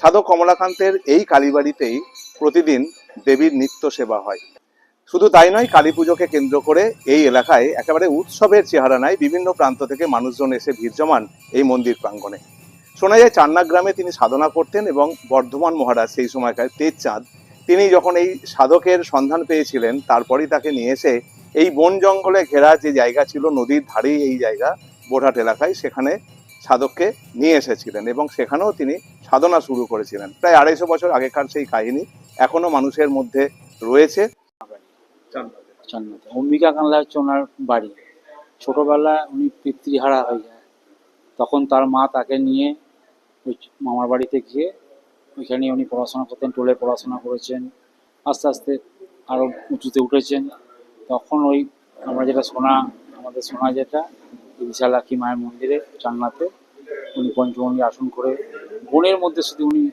সাধক কমলাকান্তের এই কালীবাড়িতেই প্রতিদিন দেবীর নিত্য সেবা হয়। শুধু তাই নয় কালী পুজোকে কেন্দ্র করে এই এলাকায় একেবারে উৎসবের চেহারা নেয় বিভিন্ন প্রান্ত থেকে মানুষজন এসে ভিড় জমান এই মন্দির প্রাঙ্গণে। শোনা যায় চান্না গ্রামে তিনি সাধনা করতেন এবং বর্ধমান মহারাজ সেই সময়কার তেজচাঁদ, তিনি যখন এই সাধকের সন্ধান পেয়েছিলেন, তারপরই তাকে নিয়ে এসে এই বন জঙ্গলে ঘেরা যে জায়গা ছিল, নদীর ধারেই এই জায়গা, বোরহাট এলাকায়, সেখানে সাধককে নিয়ে এসেছিলেন এবং সেখানেও তিনি সাধনা শুরু করেছিলেন। প্রায় আড়াইশো বছর আগেকার সেই কাহিনী এখনও মানুষের মধ্যে রয়েছে। অম্বিকা কান্লা হচ্ছে ওনার বাড়ি। ছোটবেলায় উনি পিতৃহারা হয়ে যায়। তখন তার মা তাকে নিয়ে ওই মামার বাড়িতে গিয়ে ওইখানে উনি পড়াশোনা করতেন, টোলে পড়াশোনা করেছেন, আস্তে আস্তে আরও উঁচুতে উঠেছেন। তখন ওই আমরা যেটা সোনা আমাদের সোনা যেটা বিশালাক্ষী মায়ের মন্দিরে চান্নাতে উনি পঞ্চমন্ডি আসন করে বনের মধ্যে শুধু উনি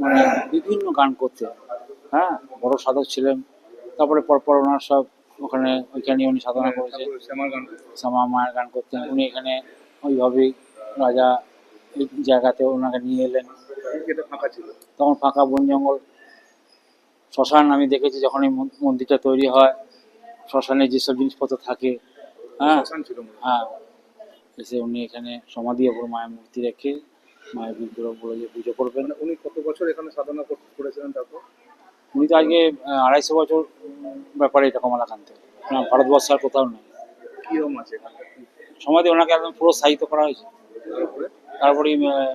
মানে বিভিন্ন গান করতেন। হ্যাঁ বড় সাধক ছিলেন। তারপরে পরপর ওনার সব ওখানে ওইখানে উনি সাধনা করেছেন। শ্যামা মায়ের গান করতেন। উনি এখানে ওইভাবেই রাজা এই জায়গাতে ওনাকে নিয়ে এলেন। তখন ফাঁকা বন জঙ্গল। শ্মশান আমি দেখেছি যখন এই মন্দিরটা তৈরি হয় শ্মশানে যেসব জিনিসপত্র থাকে হ্যাঁ। হ্যাঁ। এসে উনি এখানে সমাধি ওপর মায়ের মূর্তি রেখে মায়ের বিগ্রহ বলে যে পুজো করবেন। উনি কত বছর এখানে সাধনা করেছিলেন তারপর? উনি তো আজকে আড়াইশো বছর ব্যাপারে এটা কমলাকান্তে ভারতবর্ষ আর কোথাও নেই। কিরম আছে সমাধি ওনাকে একদম পুরো সাহিত্য করা হয়েছে। তারপরে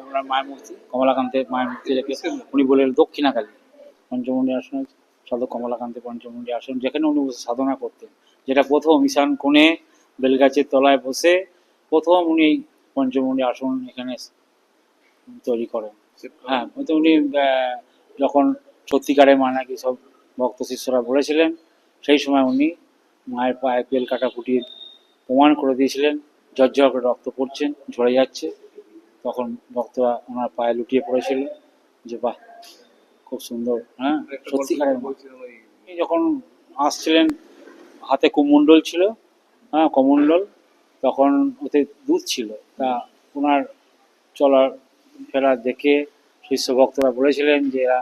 ওনার মায়ের মূর্তি কমলাকান্তের মায়ের মূর্তি রেখে উনি বললেন দক্ষিণাকালী। পঞ্চমুণ্ডী আসন সাধক কমলাকান্তের পঞ্চমুণ্ডী আসন যেখানে উনি সাধনা করতেন। যেটা প্রথম ঈশান কোণে বেলগাছের তলায় বসে প্রথম উনি এই পঞ্চমুণ্ডী আসন এখানে তৈরি করেন। হ্যাঁ তো উনি যখন সত্যিকারের মা নাকি সব ভক্ত শিষ্যরা বলেছিলেন সেই সময় উনি মায়ের পায়ে বেল কাটা ফুটিয়ে প্রমাণ করে দিয়েছিলেন ঝরঝর করে রক্ত পড়ছেন ঝরে যাচ্ছে। তখন ভক্তরা ওনার পায়ে লুটিয়ে পড়েছিল যে বাহ খুব সুন্দর হ্যাঁ সত্যিকারের উনি যখন আসছিলেন হাতে কুমণ্ডল ছিল হ্যাঁ কমণ্ডল তখন ওতে দুধ ছিল। তা ওনার চলার ফেরা দেখে শিষ্য ভক্তরা বলেছিলেন যে এরা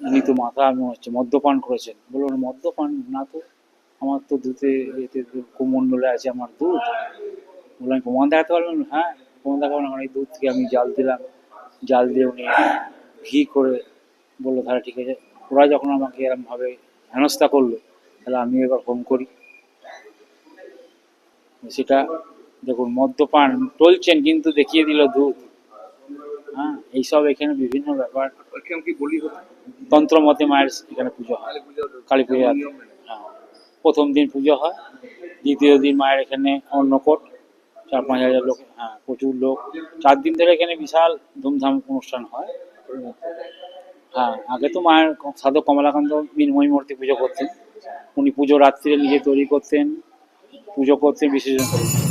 উনি তো মাথা হচ্ছে মদ্যপান করেছেন। বলুন মদ্যপান না তো, আমার তো দুধে এতে কুমণ্ডলে আছে আমার দুধ বললাম প্রমাণ দেখাতে পারবেন হ্যাঁ প্রমাণ দেখাবেন আমার এই দুধ থেকে আমি জাল দিলাম। জাল দিয়ে উনি ঘি করে বলল, তাহলে ঠিক আছে। ওরা যখন আমাকে এরকমভাবে হেনস্থা করল, তাহলে আমি এবার হোম করি। সেটা দেখুন, মদ্যপান টলছেন কিন্তু দেখিয়ে দিল দুধ হ্যাঁ এইসব এখানে বিভিন্ন ব্যাপার। এখানে কি বলি হতো তন্ত্র মতে মায়ের এখানে পুজো হয়, কালী পুজো হ্যাঁ প্রথম দিন পুজো হয়, দ্বিতীয় দিন মায়ের এখানে অন্নকট, চার পাঁচ হাজার লোক হ্যাঁ প্রচুর লোক। চার দিন ধরে এখানে বিশাল ধুমধাম অনুষ্ঠান হয়। হ্যাঁ আগে তো মায়ের সাধক কমলাকান্ত মিনময়ী মূর্তি পুজো করতেন। উনি পুজো রাত্রিরে নিজে তৈরি করতেন। পুজো করতে বিসর্জন করতেন